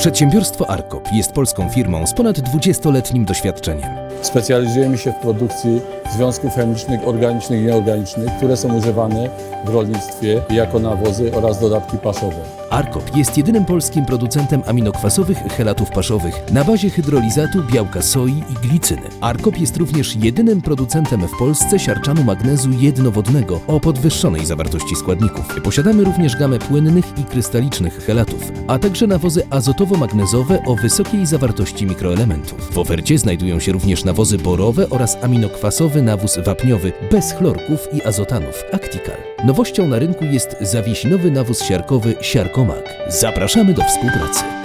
Przedsiębiorstwo Arkop jest polską firmą z ponad 20-letnim doświadczeniem. Specjalizujemy się w produkcji związków chemicznych, organicznych i nieorganicznych, które są używane w rolnictwie jako nawozy oraz dodatki paszowe. Arkop jest jedynym polskim producentem aminokwasowych chelatów paszowych na bazie hydrolizatu białka soi i glicyny. Arkop jest również jedynym producentem w Polsce siarczanu magnezu jednowodnego o podwyższonej zawartości składników. Posiadamy również gamę płynnych i krystalicznych chelatów, a także nawozy azotowo-magnezowe o wysokiej zawartości mikroelementów. W ofercie znajdują się również nawozy borowe oraz aminokwasowy nawóz wapniowy bez chlorków i azotanów Actical. Nowością na rynku jest zawiesinowy nawóz siarkowy Siarkomak. Zapraszamy do współpracy.